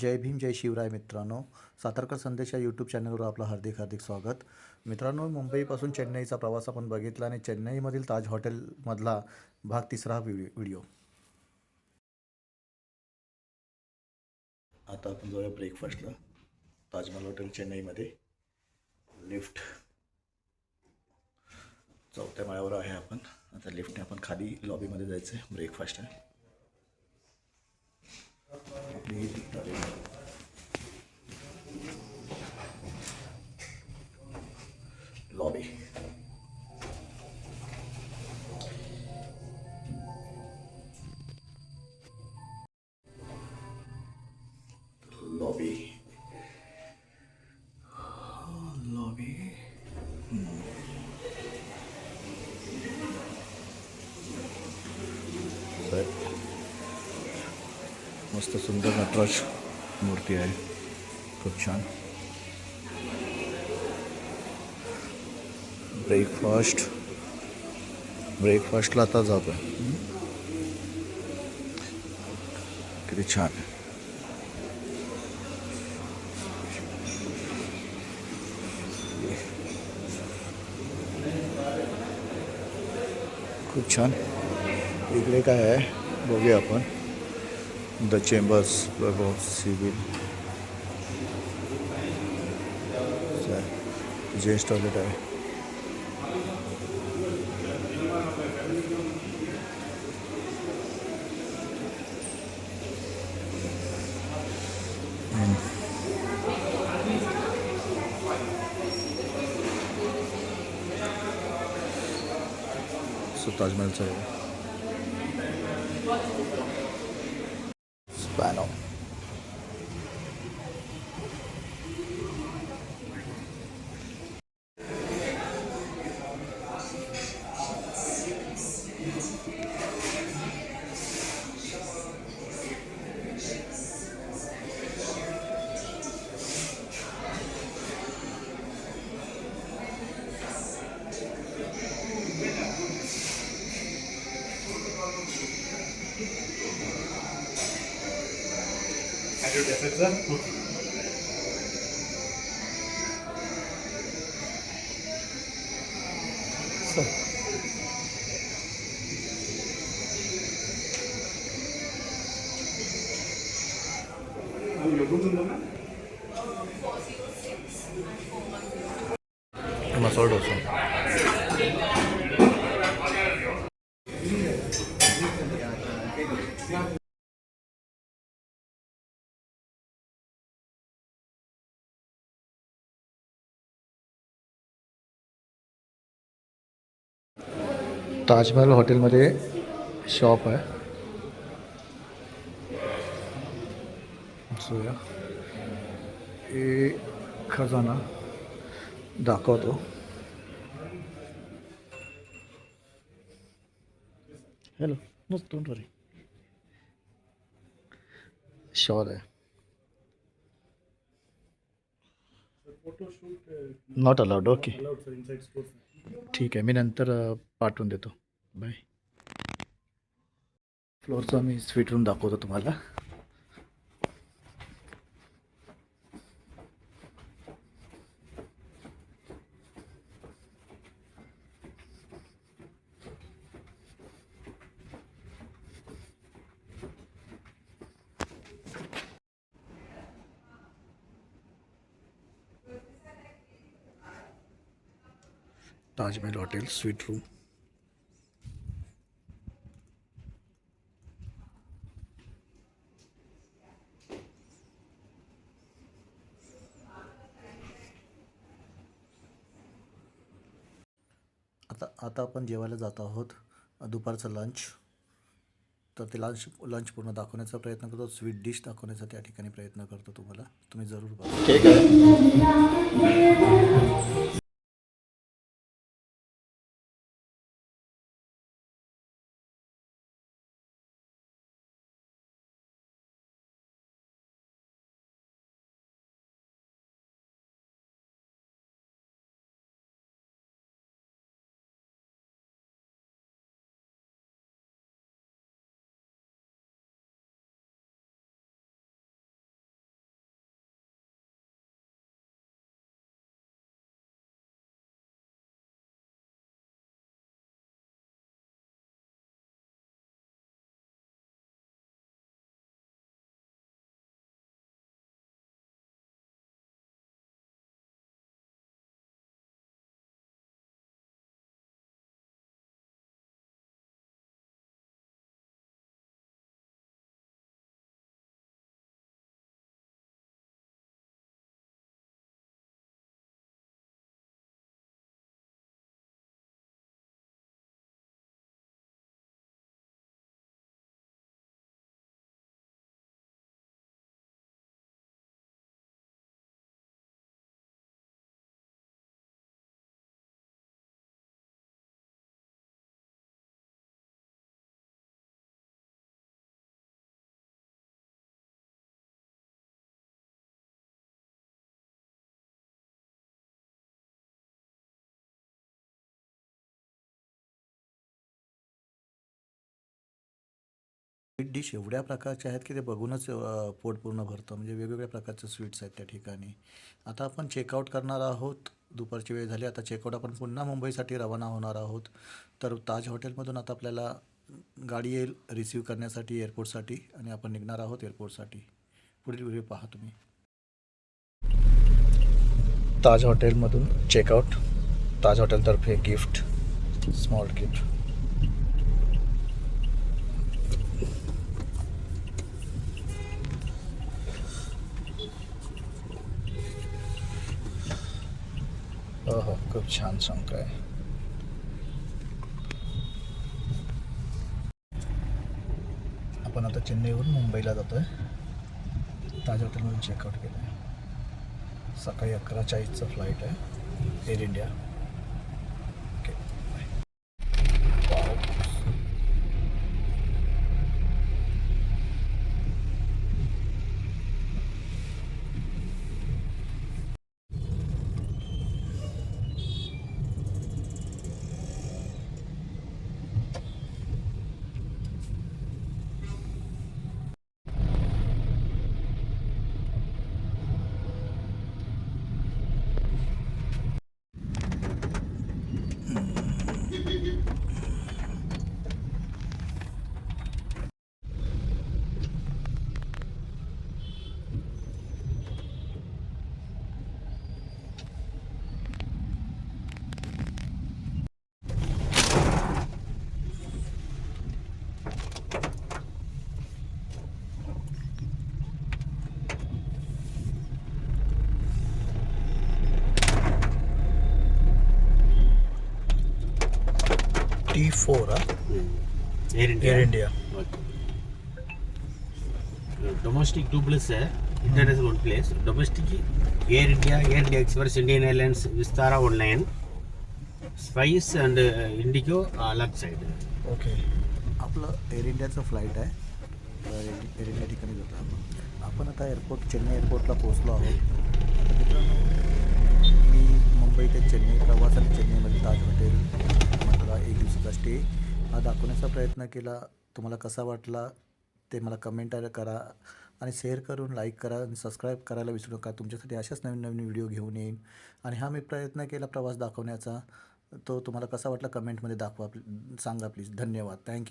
जय भीम जय शिवराय मित्रांनो. सातारकर संदेश या यूट्यूब चॅनलवर आपलं हार्दिक हार्दिक स्वागत. मित्रांनो मुंबईपासून चेन्नईचा प्रवास आपण बघितला आणि चेन्नईमधील ताज हॉटेलमधला भाग तिसरा हा व्हिडिओ व्हिडिओ. आता आपण जाऊया ब्रेकफास्टला ताजमहल हॉटेल चेन्नईमध्ये. लिफ्ट चौथ्या माळ्यावर आहे आपण. आता लिफ्टने आपण खाली लॉबीमध्ये जायचं आहे ब्रेकफास्ट आहे. lobby. मस्त सुंदर नटराज मूर्ती आहे. खूप छान. ब्रेकफास्ट ब्रेकफास्टला आता जातो किती छान. खूप छान. इकडे काय आहे? बघूया आपण. the chambers above civil. Gist of it So Taj Mahal side. 反正。 알았어? 응. 써. 아니, 요 정도면? 얼마 썰었어. Taj Mahal हॉटेलमध्ये शॉप आहे सोया हे। खजाना दाखवतो hello no don't worry shawl आहे नॉट अलाउड ओके ठीक आहे मी नंतर पाठवून देतो बाय फ्लोअरचा मी स्वीट रूम दाखवतो तुम्हाला ताजमहल हॉटेल स्वीट रूम आता आता आपण जेवायला जात आहोत. दुपारचं लंच तर ते लंच लंच पूर्ण दाखवण्याचा प्रयत्न करतो. स्वीट डिश दाखवण्याचा त्या ठिकाणी प्रयत्न करतो तुम्हाला. तुम्ही जरूर बघा. स्वीट डिश एवढ्या प्रकारच्या आहेत की ते बघूनच पोट पूर्ण भरतं. म्हणजे वेगवेगळ्या प्रकारचे स्वीट्स आहेत त्या ठिकाणी. आता आपण चेकआउट करणार आहोत. दुपारची वेळ झाली. आता चेकआउट आपण पुन्हा मुंबईसाठी रवाना होणार आहोत. तर ताज हॉटेलमधून आता आपल्याला गाडी येईल रिसीव करण्यासाठी एअरपोर्टसाठी आणि आपण निघणार आहोत एअरपोर्टसाठी पुढील व्हिडिओ पहा तुम्ही. ताज हॉटेलमधून चेकआउट ताज हॉटेलतर्फे गिफ्ट स्मॉल गिफ्ट हो हो खूप छान संख आहे. आपण आता चेन्नईवरून मुंबईला जातो आहे ताज हॉटेलमधून चेकआउट केलं आहे सकाळी अकरा चाळीसचं फ्लाईट आहे. Air India T four Air India Air India domestic two plus है international one place domestic Air India Air India Express Indian Airlines Vistara one line Spice and IndiGo अलग साइड ओके आपलं Air इंडियाचं flight आहे. तर air India ठिकाणी जातो आपण. आपण आता एअरपोर्ट चेन्नई एअरपोर्टला पोहोचलो आहोत. तर मित्रांनो मी मुंबई ते चेन्नई प्रवास आणि चेन्नईमध्ये ताज हॉटेल. एक दिवसाचा स्टे हा दाखवण्याचा प्रयत्न केला. तुम्हाला कसा वाटला ते मला कमेंट करा आणि शेअर करून लाईक करा आणि सबस्क्राईब करायला विसरू नका. तुमच्यासाठी अशाच नवीन नवीन व्हिडिओ घेऊन येईन. आणि हा मी प्रयत्न केला प्रवास दाखवण्याचा. तो तुम्हाला कसा वाटला कमेंटमध्ये दाखवा सांगा प्लीज धन्यवाद. थँक्यू